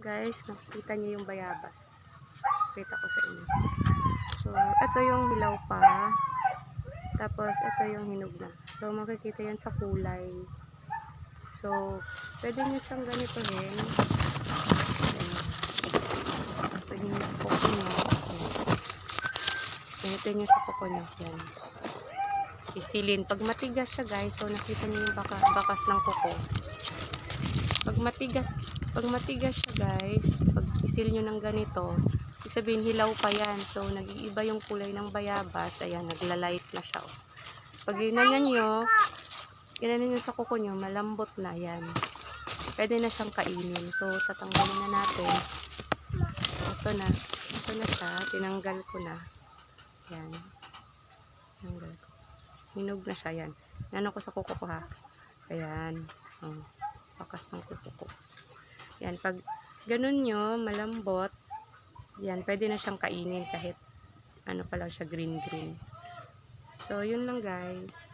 guys, nakita niyo yung bayabas. Kita ko sa inyo. So, ito yung hilaw pa. Tapos, ito yung hinog na. So, makikita yan sa kulay. So, pwede nyo siyang ganito rin. Ayan. Pwede nyo sa kuko nyo. Ganito nyo sa kuko nyo. Yan. Isilin. Pag matigas siya guys, so nakita nyo yung baka, bakas ng kuko. Pag matigas, pag matigas siya guys, pag isil nyo ng ganito, ibig sabihin hilaw pa yan. So, nag-iiba yung kulay ng bayabas. Ayan, naglalight na siya. oh. Pag ginanyan nyo, ginanyan nyo sa kuko nyo, malambot na yan. Pwede na siyang kainin. So, tatanggalin na natin. Ito na. Ito na siya. Tinanggal ko na. Yan. Tinanggal ko. Hinog na siya. Yan. Nano ko sa kuko ko ha. Ayan. Oh, bakas ng kuko ko. Yan. Pag ganun nyo, malambot, yan, pwede na siyang kainin kahit ano pa lang siya, green-green. So, yun lang guys.